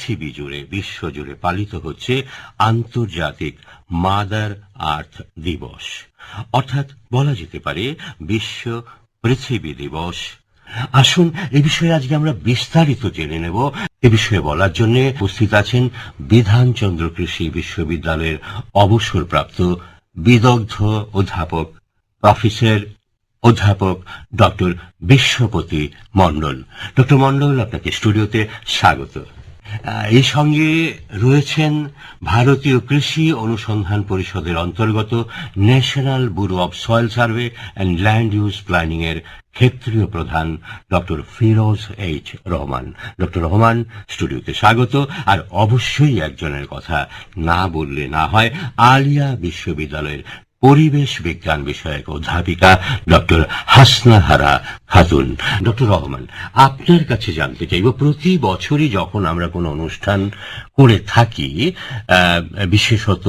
পৃথিবী জুড়ে, বিশ্ব জুড়ে পালিত হচ্ছে আন্তর্জাতিক মাদার আর্থ দিবস। অর্থাৎ বলা যেতে পারে বিশ্ব পৃথিবী দিবস। আসুন এ বিষয়ে আজকে আমরা বিস্তারিত জেনে নেব। এ বিষয়ে বলার জন্য উপস্থিত আছেন বিধানচন্দ্র কৃষি বিশ্ববিদ্যালয়ের অবসরপ্রাপ্ত বিদগ্ধ অধ্যাপক, প্রফেসর অধ্যাপক ডক্টর বিশ্বপতি মণ্ডল। ডক্টর মণ্ডল, আপনাকে স্টুডিওতে স্বাগত। এই সঙ্গে রয়েছেন ভারতীয় কৃষি অনুসন্ধান পরিষদের অন্তর্গত national bureau of soil survey and land use planning এর ক্ষেত্রীয় প্রধান doctor Firoz H Rahman. Doctor Rahman, স্টুডিওতে স্বাগত। আর অবশ্যই একজনের কথা না বললে না হয়, আলিয়া বিশ্ববিদ্যালয়ের পরিবেশ বিজ্ঞান বিষয়ক অধ্যাপিকা ডক্টর হাসনাহারা খাতুন। ডক্টর রহমান, আপনার কাছে জানতে চাইব, প্রতি বছরই যখন আমরা কোনো অনুষ্ঠান করে থাকি বিশেষত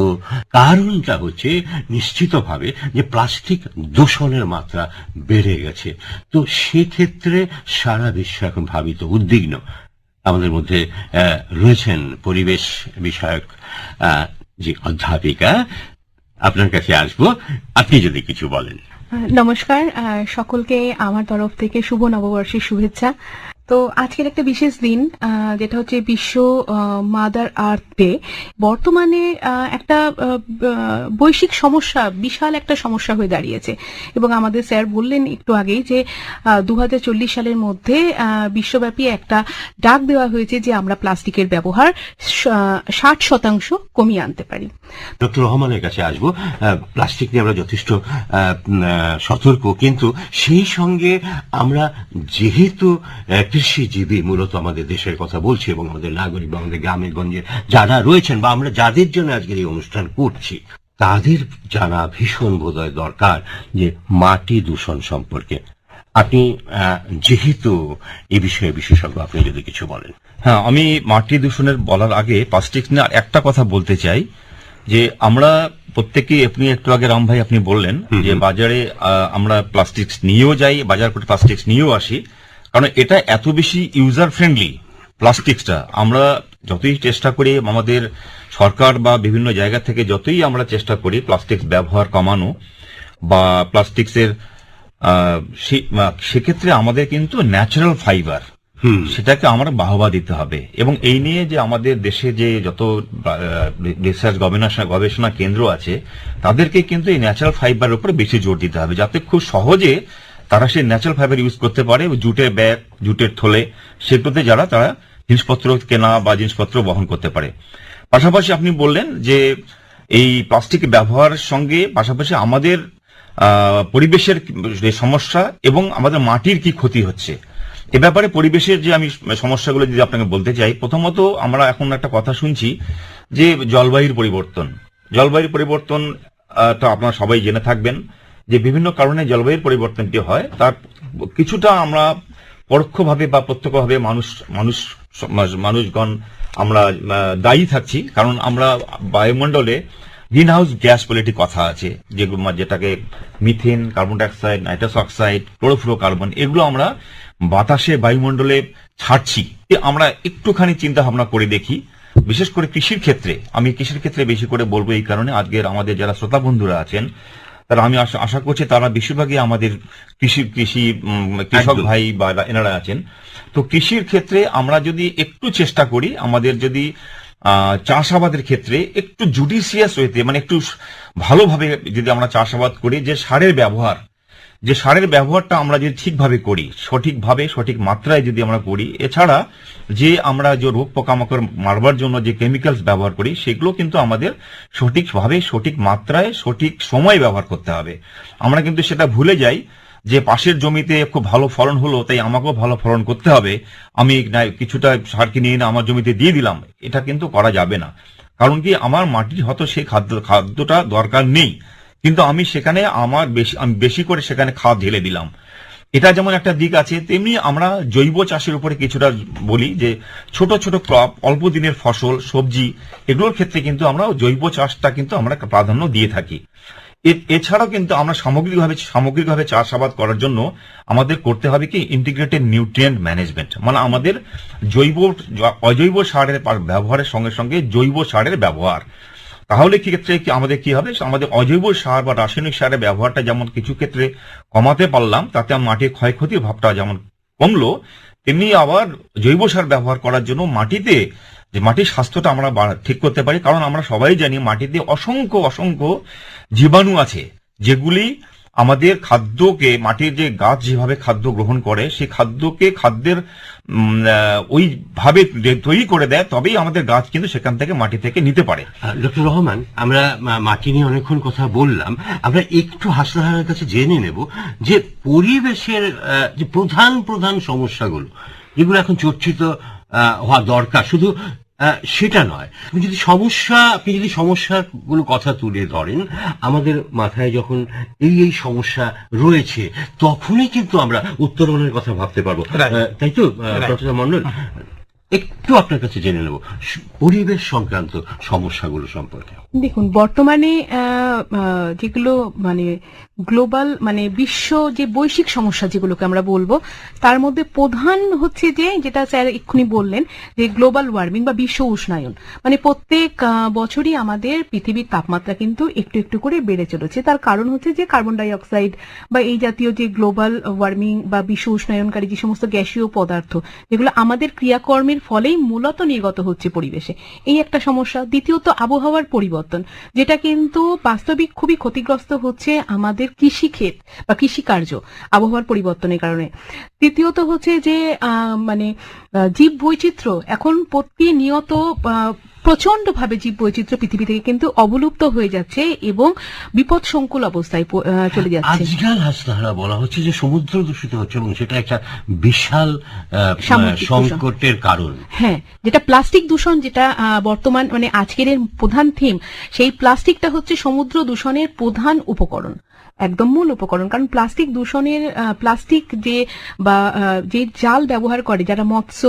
কারণটা হচ্ছে নিশ্চিতভাবে যে প্লাস্টিক দূষণের মাত্রা বেড়ে গেছে। তো সেক্ষেত্রে সারা বিশ্ব এখন ভাবিত উদ্বিগ্ন। আমাদের মধ্যে রয়েছেন পরিবেশ বিষয়ক যে অধ্যাপিকা আপনার কাছে আসব। আপনি যদি কিছু বলেন। নমস্কার সকলকে আমার তরফ থেকে শুভ নববর্ষের শুভেচ্ছা। তো আজকের একটা বিশেষ দিন যেটা হচ্ছে বিশ্ব মাদার আর্থ ডে বর্তমানে একটা বৈশ্বিক সমস্যা, বিশাল একটা সমস্যা হয়ে দাঁড়িয়েছে। এবং আমাদের স্যার বললেন একটু আগেই যে দু সালের মধ্যে বিশ্বব্যাপী একটা ডাক দেওয়া হয়েছে যে আমরা প্লাস্টিকের ব্যবহার ষাট শতাংশ কমিয়ে আনতে পারি। ডক্টর রহমানের কাছে আসব। প্লাস্টিক নিয়ে আমরা যথেষ্ট সতর্ক। কিন্তু সেই সঙ্গে আমরা যেহেতু কৃষিজীবী মূলত আমাদের দেশের কথা বলছি এবং আমাদের নাগরিক বা আমাদের গ্রামে গঞ্জে যারা রয়েছেন বা আমরা যাদের জন্য আজকের এই অনুষ্ঠান করছি তাদের জানা ভীষণ বোধহয় দরকার যে মাটি দূষণ সম্পর্কে। আপনি যেহেতু এ বিষয়ে বিশেষজ্ঞ আপনি যদি কিছু বলেন। হ্যাঁ আমি মাটি দূষণের বলার আগে প্লাস্টিক নিয়ে আর একটা কথা বলতে চাই যে আমরা প্রত্যেকে আপনি একটু আগে রাম ভাই আপনি বললেন যে বাজারে আমরা প্লাস্টিক নিয়েও যাই বাজার করে প্লাস্টিক নিয়েও আসি। কারণ এটা এত বেশি ইউজার ফ্রেন্ডলি প্লাস্টিকসটা আমরা যতই চেষ্টা করি আমাদের সরকার বা বিভিন্ন জায়গা থেকে যতই আমরা চেষ্টা করি প্লাস্টিক ব্যবহার কমানো বা প্লাস্টিক্সের সেক্ষেত্রে আমাদের কিন্তু ন্যাচারাল ফাইবার হুম। সেটাকে আমরা বাহবা দিতে হবে। এবং এই নিয়ে যে আমাদের দেশে যে যত রিসার্চ গবেষণা গবেষণা কেন্দ্র আছে তাদেরকে কিন্তু এই ন্যাচারাল ফাইবার উপরে বেশি জোর দিতে হবে যাতে খুব সহজে তারা সেই ন্যাচারাল ফাইবার ইউজ করতে পারে জুটের ব্যাগ, জুটের থলে, সেগুলোতে যারা, তারা জিনিসপত্র কেনা বা জিনিসপত্র বহন করতে পারে। পাশাপাশি আপনি বললেন যে এই প্লাস্টিক ব্যবহারের সঙ্গে পাশাপাশি আমাদের পরিবেশের সমস্যা এবং আমাদের মাটির কি ক্ষতি হচ্ছে। এ ব্যাপারে পরিবেশের যে আমি সমস্যাগুলো যদি আপনাকে বলতে চাই, প্রথমত আমরা এখন একটা কথা শুনছি যে জলবায়ুর পরিবর্তন। জলবায়ুর পরিবর্তন তো আপনারা সবাই জেনে থাকবেন। যে বিভিন্ন কারণে জলবায়ুর পরিবর্তনটি হয়, তার কিছুটা আমরা পরোক্ষভাবে বা প্রত্যক্ষভাবে মানুষ মানুষ মানুষগণ আমরা দায়ী থাকছি। কারণ আমরা বায়ুমণ্ডলে গ্রিন হাউস গ্যাস বলে একটি কথা আছে যেগুলো যেটাকে methane, carbon dioxide, nitrous oxide, chlorofluoro, carbon, এগুলো আমরা বাতাসে বায়ুমণ্ডলে ছাড়ছি। আমরা একটুখানি চিন্তা ভাবনা করে দেখি। বিশেষ করে কৃষির ক্ষেত্রে, আমি কৃষির ক্ষেত্রে বেশি করে বলব এই কারণে। আজকের আমাদের যারা শ্রোতা বন্ধুরা আছেন তারা আমি আশা করছি তারা বেশিরভাগই আমাদের কৃষি কৃষি কৃষক ভাই বা এনারা আছেন। তো কৃষির ক্ষেত্রে আমরা যদি একটু চেষ্টা করি আমাদের যদি চাষাবাদের ক্ষেত্রে একটু জুডিশিয়াস হইতে মানে একটু ভালোভাবে যদি আমরা চাষাবাদ করি যে সারের ব্যবহার যে সারের ব্যবহারটা আমরা যদি ঠিকভাবে করি, সঠিকভাবে, সঠিক মাত্রায় যদি আমরা করি, এছাড়া যে আমরা যে রোগ পোকামাকড় মারবার জন্য যে কেমিক্যালস ব্যবহার করি, সেগুলো কিন্তু আমাদের সঠিকভাবে, সঠিক মাত্রায়, সঠিক সময় ব্যবহার করতে হবে। আমরা কিন্তু সেটা ভুলে যাই যে পাশের জমিতে খুব ভালো ফলন হলো, তাই আমাকেও ভালো ফলন করতে হবে। আমি কিছুটা সার কিনে এনে আমার জমিতে দিয়ে দিলাম, এটা কিন্তু করা যাবে না। কারণ কি, আমার মাটির হয়তো সেই খাদ্য, খাদ্যটা দরকার নেই। কিন্তু আমি সেখানে আমার বেশি আমি বেশি করে সেখানে খাদ ঢেলে দিলাম। এটা যেমন একটা দিক আছে, তেমনি আমরা জৈব চাষের উপরে কিছুটা বলি যে, ছোট ছোট ক্রপ, অল্প দিনের ফসল, সবজি, এগুলোর ক্ষেত্রে কিন্তু আমরা জৈব চাষটা কিন্তু আমরা প্রাধান্য দিয়ে থাকি। এছাড়াও কিন্তু আমরা সামগ্রিকভাবে সামগ্রিকভাবে চাষাবাদ করার জন্য আমাদের করতে হবে কি? ইন্টিগ্রেটেড নিউট্রিয়েন্ট ম্যানেজমেন্ট মানে আমাদের জৈব অজৈব সারের ব্যবহারের সঙ্গে সঙ্গে জৈব সারের ব্যবহার। তাহলে কি ক্ষেত্রে কি আমাদের কি হবে? আমাদের অজৈব সার বা রাসায়নিক সারের ব্যবহারটা যেমন কিছু ক্ষেত্রে কমাতে পারলাম, তাতে মাটির ক্ষয়ক্ষতির ভাবটা যেমন কমলো, তেমনি আবার জৈব সার ব্যবহার করার জন্য মাটিতে যে মাটির স্বাস্থ্যটা আমরা ঠিক করতে পারি, কারণ আমরা সবাই জানি মাটিতে অসংখ্য অসংখ্য জীবাণু আছে, যেগুলি আমাদের খাদ্যকে, মাটির যে গাছ যেভাবে খাদ্য গ্রহণ করে, সেই খাদ্যকে খাদ্যের ওইভাবে তৈরি করে দেয়, তবেই আমাদের গাছ কিন্তু সেখান থেকে মাটি থেকে নিতে পারে। ডক্টর রহমান, আমরা মাটি নিয়ে অনেকক্ষণ কথা বললাম। আমরা একটু হাসনাহারের কাছে জেনে নেব যে পরিবেশের যে প্রধান প্রধান সমস্যাগুলো, যেগুলো এখন চর্চিত হওয়া দরকার। শুধু সেটা নয়। আপনি যদি সমস্যা আপনি যদি সমস্যার সমস্যাগুলো কথা তুলে ধরেন আমাদের মাথায় যখন এই এই সমস্যা রয়েছে তখনই কিন্তু আমরা উত্তরণের কথা ভাবতে পারব। তাই তো? প্রফেসর মন্ডল একটু আপনার কাছে জেনে নেব। পরিবেশ সংক্রান্ত সমস্যাগুলো সম্পর্কে। দেখুন, বর্তমানে যেগুলো মানে গ্লোবাল মানে বিশ্ব যে বৈশ্বিক সমস্যা যেগুলোকে আমরা বলব, তার মধ্যে প্রধান হচ্ছে যে, যেটা স্যার এক্ষুনি বললেন, যে গ্লোবাল ওয়ার্মিং বা বিশ্ব উষ্ণায়ন। মানে প্রত্যেক বছরই আমাদের পৃথিবীর তাপমাত্রা কিন্তু একটু একটু করে বেড়ে চলেছে। তার কারণ হচ্ছে যে কার্বন ডাই অক্সাইড বা এই জাতীয় যে গ্লোবাল ওয়ার্মিং বা বিশ্ব উষ্ণায়নকারী যে সমস্ত গ্যাসীয় পদার্থ, যেগুলো আমাদের ক্রিয়াকর্মের ফলেই মূলত নির্গত হচ্ছে পরিবেশে। এই একটা সমস্যা। দ্বিতীয়ত, আবহাওয়ার পরিবর্তন। যেটা কিন্তু বাস্তবিক খুবই ক্ষতিগ্রস্ত হচ্ছে আমাদের কৃষিক্ষেত বা কৃষিকার্য আবহাওয়ার পরিবর্তনের কারণে। তৃতীয়ত হচ্ছে যে মানে জীব বৈচিত্র্য এখন প্রতিনিয়ত প্রচণ্ড ভাবে জীব বৈচিত্র্য পৃথিবী থেকে কিন্তু অবলুপ্ত হয়ে যাচ্ছে এবং বিপদ সংকুল অবস্থায় চলে যাচ্ছে। আজকাল হাসনাহারা বলা হচ্ছে যে সমুদ্র দূষিত হচ্ছে এবং সেটা একটা বিশাল সংকটের কারণ। হ্যাঁ যেটা প্লাস্টিক দূষণ যেটা আহ, বর্তমান মানে আজকের প্রধান থিম সেই প্লাস্টিকটা হচ্ছে সমুদ্র দূষণের প্রধান উপকরণ। একদম মূল উপকরণ। কারণ প্লাস্টিক দূষণের প্লাস্টিক যে, বা যে জাল ব্যবহার করে, যারা মৎস্য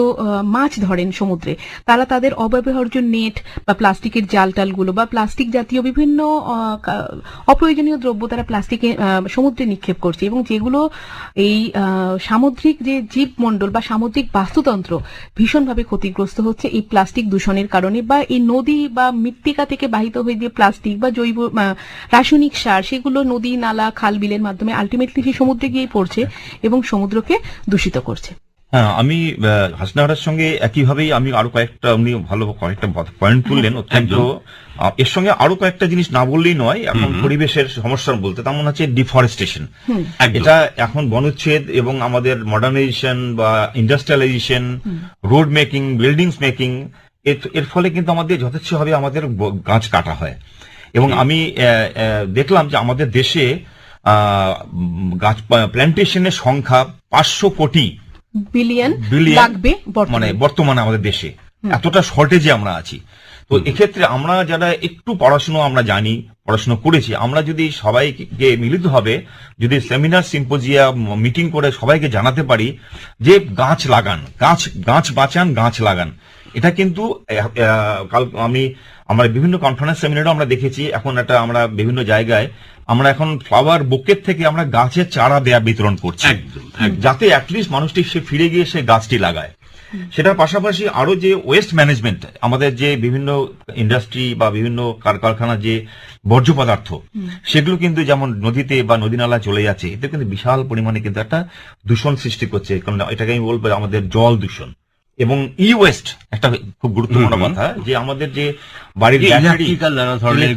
মাছ ধরেন সমুদ্রে, তারা তাদের অব্যবহার্য নেট বা প্লাস্টিকের জাল টালগুলো বা প্লাস্টিক জাতীয় বিভিন্ন অপ্রয়োজনীয় দ্রব্য তারা প্লাস্টিকে সমুদ্রে নিক্ষেপ করছে এবং যেগুলো এই সামুদ্রিক যে জীবমণ্ডল বা সামুদ্রিক বাস্তুতন্ত্র ভীষণভাবে ক্ষতিগ্রস্ত হচ্ছে এই প্লাস্টিক দূষণের কারণে বা এই নদী বা মৃত্তিকা থেকে বাহিত হয়ে যে প্লাস্টিক বা জৈব রাসায়নিক সার, সেগুলো নদী, নালা খাল বিলের মাধ্যমে আলটিমেটলি সেই সমুদ্রে গিয়ে পড়ছে এবং সমুদ্রকে দূষিত করছে। হ্যাঁ আমি আহ, হাসনাহারের সঙ্গে একইভাবেই আমি আরও কয়েকটা উনি ভালো কয়েকটা পয়েন্ট তুললেন অত্যন্ত এর সঙ্গে আরও কয়েকটা জিনিস না বললেই নয় এখন পরিবেশের সমস্যা বলতে তেমন হচ্ছে ডিফরেস্টেশন। এটা এখন বনচ্ছেদ এবং আমাদের মডার্নাইজেশন বা industrialisation road making buildings making এর ফলে কিন্তু আমাদের যথেচ্ছভাবে আমাদের গাছ কাটা হয়। এবং আমি দেখলাম যে আমাদের দেশে আহ, গাছ প্ল্যান্টেশনের সংখ্যা পাঁচশো কোটি বিলিয়ন লাগবে মানে বর্তমানে আমাদের দেশে। এতটা শর্টেজে আমরা আছি। তো এক্ষেত্রে আমরা যারা একটু পড়াশুনো আমরা জানি পড়াশুনো করেছি আমরা যদি সবাইকে মিলিত হবে যদি সেমিনার সিম্পোজিয়া মিটিং করে সবাইকে জানাতে পারি যে গাছ লাগান গাছ গাছ বাঁচান গাছ লাগান। এটা কিন্তু কাল আমি আমরা বিভিন্ন কনফারেন্স সেমিনারও আমরা দেখেছি। এখন একটা আমরা বিভিন্ন জায়গায় আমরা এখন ফ্লাওয়ার বুকের থেকে আমরা গাছের চারা দেয়া বিতরণ করছি। যাতে অ্যাটলিস্ট মানুষটি সে ফিরে গিয়ে সে গাছটি লাগায়। সেটার পাশাপাশি আরও যে ওয়েস্ট ম্যানেজমেন্ট আমাদের যে বিভিন্ন ইন্ডাস্ট্রি বা বিভিন্ন কারকারখানা যে বর্জ্য পদার্থ সেগুলো কিন্তু যেমন নদীতে বা নদী নালা চলে যাচ্ছে এতে কিন্তু বিশাল পরিমাণে কিন্তু একটা দূষণ সৃষ্টি করছে। কারণ এটাকে আমি বলব আমাদের জল দূষণ। এবং ই ওয়েস্ট একটা খুব গুরুত্বপূর্ণ কথা যে আমাদের যে বাড়ির এই নানা ধরনের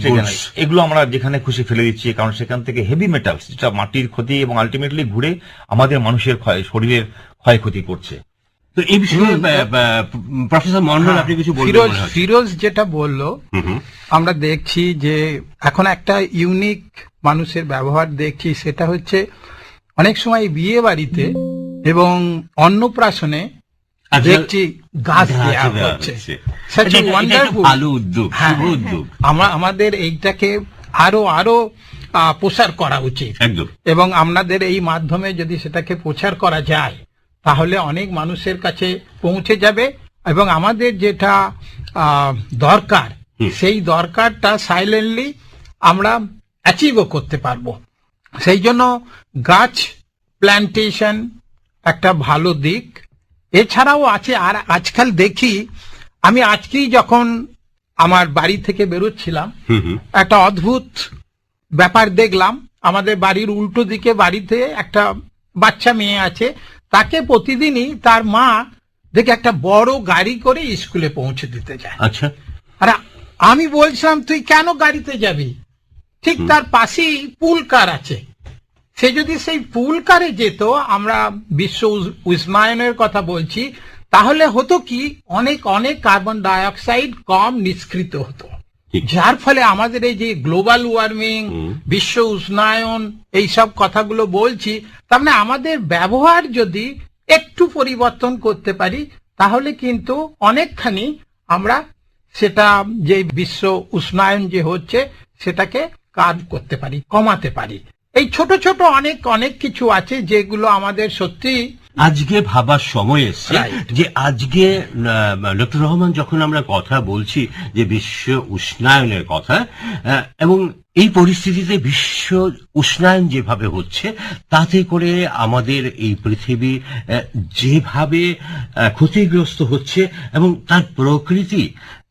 এগুলো আমরা যেখানে খুশি ফেলে দিচ্ছি কারণ সেখান থেকে হেভি মেটালস যেটা মাটির ক্ষতি এবং আলটিমেটলি ঘুরে আমাদের মানুষের ক্ষয় শরীরের ক্ষয়ক্ষতি করছে। তো এই বিষয়ে প্রফেসর মন্ডল আপনি কিছু ফিরোজ ফিরোজ যেটা বলল। আমরা দেখছি যে এখন একটা ইউনিক মানুষের ব্যবহার দেখছি সেটা হচ্ছে অনেক সময় বিয়ে বাড়িতে এবং অন্নপ্রাশনে গাছ দেওয়া হচ্ছে। ভালো উদ্যোগ হ্যাঁ, উদ্যোগ। আমরা আমাদের এইটাকে আরও আরও প্রসার করা উচিত। এবং আপনাদের এই মাধ্যমে যদি সেটাকে প্রচার করা যায় তাহলে অনেক মানুষের কাছে পৌঁছে যাবে। এবং আমাদের যেটা আহ, দরকার সেই দরকারটা সাইলেন্টলি আমরা অ্যাচিভও করতে পারব। সেই জন্য গাছ প্ল্যান্টেশন একটা ভালো দিক। এছাড়াও আছে আর আজকাল দেখি আমি আজকেই যখন আমার বাড়ি থেকে বেরোচ্ছিলাম একটা অদ্ভুত ব্যাপার দেখলাম। আমাদের বাড়ির উল্টো দিকে বাড়িতে একটা বাচ্চা মেয়ে আছে তাকে প্রতিদিনই তার মা দেখে একটা বড় গাড়ি করে স্কুলে পৌঁছে দিতে যায়। আচ্ছা। আর আমি বলছিলাম তুই কেন গাড়িতে যাবি? ঠিক তার পাশেই পুল কার আছে। সে যদি সেই পুল কারে যেত আমরা বিশ্ব উষ্ণায়নের কথা বলছি তাহলে হতো কি অনেক অনেক কার্বন ডাইঅক্সাইড কম নিষ্কৃত হতো। যার ফলে আমাদের এই যে গ্লোবাল ওয়ার্মিং বিশ্ব উষ্ণায়ন এই সব কথাগুলো বলছি তার মানে আমাদের ব্যবহার যদি একটু পরিবর্তন করতে পারি তাহলে কিন্তু অনেকখানি আমরা সেটা যে বিশ্ব উষ্ণায়ন যে হচ্ছে সেটাকে কাজ করতে পারি কমাতে পারি। এই ছোট ছোট অনেক অনেক কিছু আছে যেগুলো আমাদের সত্যি আজকে ভাবার সময় এসছে যে আজকে ডক্টর রহমান যখন আমরা কথা বলছি যে বিশ্ব উষ্ণায়নের কথা এবং এই পরিস্থিতিতে বিশ্ব উষ্ণায়ন যেভাবে হচ্ছে তাতে করে আমাদের এই পৃথিবী যেভাবে ক্ষতিগ্রস্ত হচ্ছে এবং তার প্রকৃতি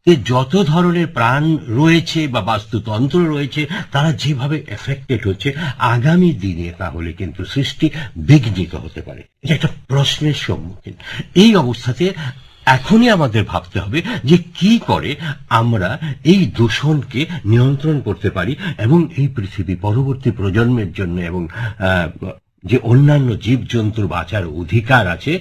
তে যত ধরনের প্রাণ রয়েছে বা বাস্তুতন্ত্র রয়েছে, তারা যেভাবে এফেক্টেড হচ্ছে, আগামী দিনে তাহলে কিন্তু সৃষ্টি বিঘ্নিত হতে পারে। এটা একটা প্রশ্নের সম্মুখীন। এই অবস্থাতে এখনই আমাদের ভাবতে হবে যে কি করে আমরা এই দূষণকে নিয়ন্ত্রণ করতে পারি এবং এই পৃথিবী পরবর্তী প্রজন্মের জন্য এবং যে অন্যান্য জীবজন্তুর বাঁচার অধিকার আছে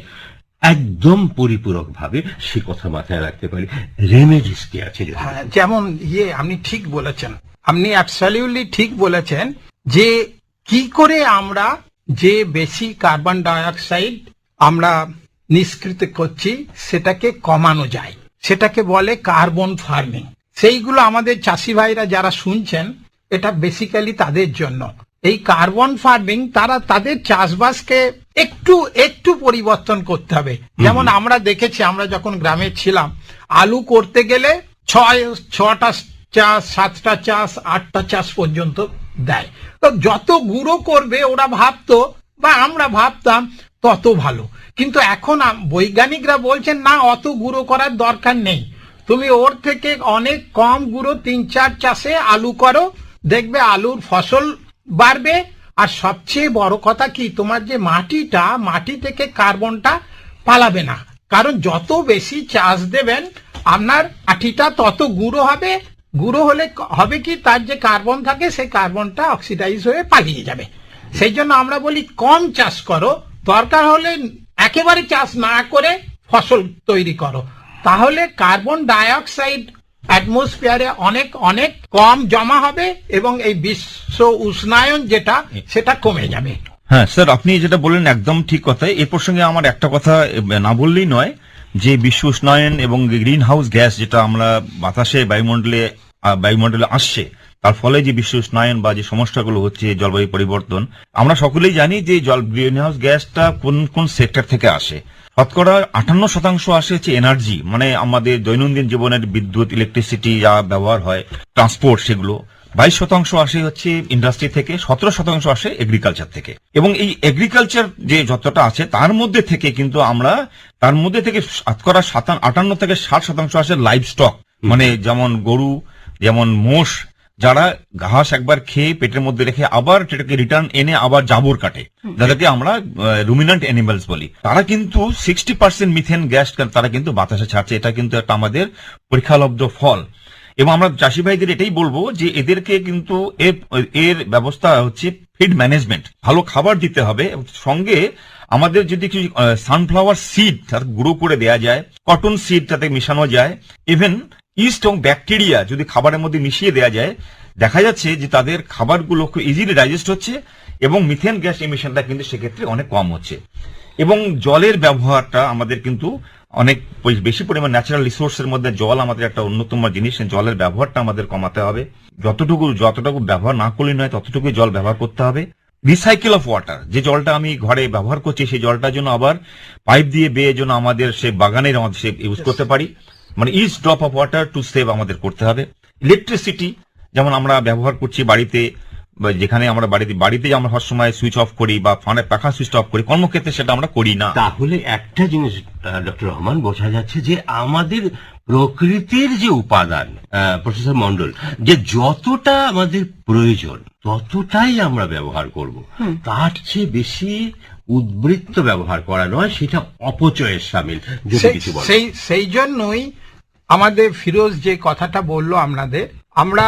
একদম পরিপূরক ভাবে সে কথা মাথায় রাখতে পারি। রেমেডিস কি আছে হ্যাঁ, যেমন ইয়ে আপনি ঠিক বলেছেন। আপনি অ্যাবসলিউটলি ঠিক বলেছেন যে কি করে আমরা যে বেশি কার্বন ডাইঅক্সাইড আমরা নিষ্কৃত করছি সেটাকে কমানো যায়। সেটাকে বলে কার্বন ফার্মিং সেইগুলো আমাদের চাষি ভাইরা যারা শুনছেন এটা বেসিক্যালি তাদের জন্য। এই কার্বন ফার্মিং তারা তাদের চাষবাসকে একটু একটু পরিবর্তন করতে হবে। যেমন আমরা দেখেছি আমরা যখন গ্রামে ছিলাম আলু করতে গেলে ছয় ছটা চাষ সাতটা চাষ আটটা চাষ পর্যন্ত দেয়। তো যত গুঁড়ো করবে ওরা ভাবতো বা আমরা ভাবতাম তত ভালো। কিন্তু এখন বৈজ্ঞানিকরা বলছেন না অত গুঁড়ো করার দরকার নেই। তুমি ওর থেকে অনেক কম গুঁড়ো তিন চার চাষে আলু করো। দেখবে আলুর ফসল বাড়বে আর সবচেয়ে বড় কথা কি, তোমার যে মাটিটা, মাটি থেকে কার্বনটা পালাবে না। কারণ যত বেশি চাষ দেবেন, আপনার আঠিটা তত গুঁড়ো হবে। গুঁড়ো হলে হবে কি, তার যে কার্বন থাকে, সেই কার্বনটা অক্সিডাইজ হয়ে পালিয়ে যাবে। সেই জন্য আমরা বলি, কম চাষ করো। দরকার হলে একেবারে চাষ না করে ফসল তৈরি করো। তাহলে কার্বন ডাইঅক্সাইড অ্যাটমসফিয়ারে অনেক অনেক কম জমা হবে এবং এই বিশ্ব উষ্ণায়ন যেটা, সেটা কমে যাবে। হ্যাঁ স্যার, আপনি যেটা বললেন একদম ঠিক কথা এর প্রসঙ্গে আমার একটা কথা না বললেই নয় যে বিশ্ব উষ্ণায়ন এবং গ্রিন হাউস গ্যাস যেটা আমরা বাতাসে, বায়ুমণ্ডলে বায়ুমণ্ডলে আসছে, তার ফলে যে বিশ্ব উষ্ণায়ন বা যে সমস্যাগুলো হচ্ছে জলবায়ু পরিবর্তন, আমরা সকলেই জানি যে জল গ্রিন হাউস গ্যাসটা কোন কোন সেক্টর থেকে আসে। শতকরা আটান্ন শতাংশ আসে হচ্ছে এনার্জি মানে আমাদের দৈনন্দিন জীবনের বিদ্যুৎ ইলেকট্রিসিটি যা ব্যবহার হয় ট্রান্সপোর্ট সেগুলো। বাইশ শতাংশ আসে হচ্ছে ইন্ডাস্ট্রি থেকে, সতেরো শতাংশ আসে এগ্রিকালচার থেকে। এবং এই এগ্রিকালচার যে যতটা আছে, তার মধ্যে থেকে কিন্তু আমরা, তার মধ্যে থেকে শতকরা সাতান, আটান্ন থেকে ষাট শতাংশ আসে লাইভ স্টক মানে যেমন গরু, যেমন মোষ যারা ঘাস একবার খেয়ে পেটের মধ্যে রেখে আবার সেটাকে রিটার্ন এনে আবার জাবর কাটে যাদেরকে আমরা রুমিনান্ট অ্যানিমালস বলি। তারা কিন্তু সিক্সটি পার্সেন্ট মিথেন গ্যাস তারা কিন্তু বাতাসে ছাড়ছে। এটা কিন্তু একটা আমাদের পরীক্ষালব্ধ ফল। এবং আমরা চাষি ভাইদের এটাই বলব যে এদেরকে কিন্তু এর- এর ব্যবস্থা হচ্ছে ফিড ম্যানেজমেন্ট ভালো খাবার দিতে হবে। সঙ্গে আমাদের যদি কিছু সানফ্লাওয়ার সিড গুঁড়ো করে দেয়া যায় কটন সিড তাতে মিশানো যায়। ইভেন ইস্ট এবং ব্যাকটেরিয়া যদি খাবারের মধ্যে মিশিয়ে দেওয়া যায় দেখা যাচ্ছে যে তাদের খাবারগুলো খুব ইজিলি ডাইজেস্ট হচ্ছে এবং মিথেন গ্যাস এমিশনটা কিন্তু সেক্ষেত্রে অনেক কম হচ্ছে। এবং জলের ব্যবহারটা আমাদের কিন্তু অনেক বেশি পরিমাণ ন্যাচারাল রিসোর্সের মধ্যে জল আমাদের একটা অন্যতম জিনিস জলের ব্যবহারটা আমাদের কমাতে হবে। যতটুকু যতটুকু ব্যবহার না করলে নয় ততটুকু জল ব্যবহার করতে হবে। রিসাইকেল অফ ওয়াটার যে জলটা আমি ঘরে ব্যবহার করছি সেই জলটার জন্য আবার পাইপ দিয়ে বেয়ে জন্য আমাদের সে বাগানের আমাদের সে ইউজ করতে পারি। মানে each drop of water to save আমাদের করতে হবে। ইলেকট্রিসিটি যেমন আমরা ব্যবহার করছি বাড়িতে বা যেখানে আমরা বাড়িতে বাড়িতে আমরা হর সময় সুইচ অফ করি বা ফানের পাখা সুইচ অফ করি কর্মক্ষেত্রে সেটা আমরা করি না। তাহলে একটা জিনিস ডক্টর রহমান বোঝা যাচ্ছে যে আমাদের প্রকৃতির যে উপাদান আহ, প্রফেসর মন্ডল যে যতটা আমাদের প্রয়োজন ততটাই আমরা ব্যবহার করব। তার চেয়ে বেশি উদ্বৃত্ত ব্যবহার করা নয় সেটা অপচয়ের সামিল যদি কিছু বলেন। সেই সেই জন্যই আমাদের ফিরোজ যে কথাটা বলল আপনাদের, আমরা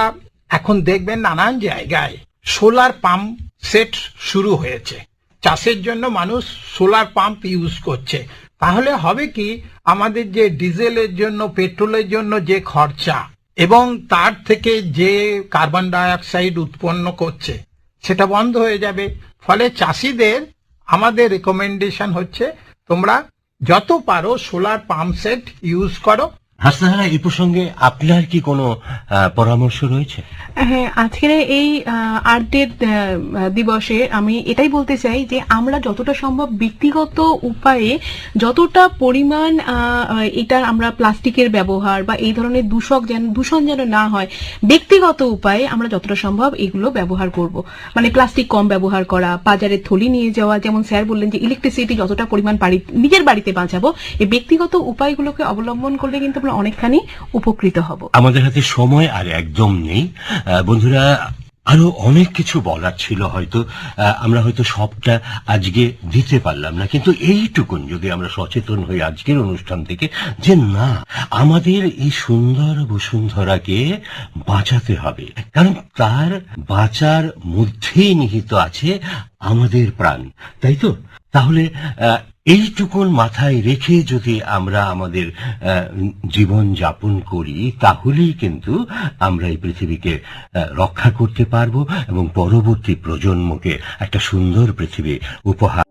এখন দেখবেন নানান জায়গায় সোলার পাম্প সেট শুরু হয়েছে। চাষের জন্য মানুষ সোলার পাম্প ইউজ করছে। তাহলে হবে কি, আমাদের যে ডিজেলের জন্য, পেট্রোলের জন্য যে খরচা এবং তার থেকে যে কার্বন ডাই অক্সাইড উৎপন্ন করছে, সেটা বন্ধ হয়ে যাবে। ফলে চাষিদের আমাদের রেকমেন্ডেশন হচ্ছে, তোমরা যত পারো সোলার পাম্প সেট ইউজ করো। হাসনাহারা এই প্রসঙ্গে আপনার কি কোনো পরামর্শ রয়েছে? হ্যাঁ আজকের এই দিবসে আমি এটাই বলতে চাই যে আমরা যতটা সম্ভব ব্যক্তিগত উপায়ে যতটা পরিমাণ আহ, আমরা প্লাস্টিকের ব্যবহার বা এই ধরনের দূষক যেন দূষণ যেন না হয় ব্যক্তিগত উপায়ে আমরা যতটা সম্ভব এগুলো ব্যবহার করব। মানে প্লাস্টিক কম ব্যবহার করা বাজারে থলি নিয়ে যাওয়া যেমন স্যার বললেন যে ইলেকট্রিসিটি যতটা পরিমাণ পারি নিজের বাড়িতে বাঁচাবো এই ব্যক্তিগত উপায়গুলোকে অবলম্বন করলে কিন্তু আমরা অনেকখানি উপকৃত হব। আমাদের হাতে সময় আর একদম নেই। বন্ধুরা, আরও অনেক কিছু বলার ছিল হয়তো। আমরা হয়তো সবটা আজকে দিতে পারলাম না। কিন্তু এইটুকুন যদি আমরা সচেতন হই আজকের অনুষ্ঠান থেকে, যে না, আমাদের এই সুন্দর বসুন্ধরাকে বাঁচাতে হবে। কারণ তার বাঁচার মধ্যেই নিহিত আছে আমাদের প্রাণ। তাই তো? তাহলে এইটুকুন মাথায় রেখে যদি আমরা আমাদের জীবন যাপন করি, তাহলেই কিন্তু আমরা এই পৃথিবীকে রক্ষা করতে পারব এবং পরবর্তী প্রজন্মকে একটা সুন্দর পৃথিবী উপহার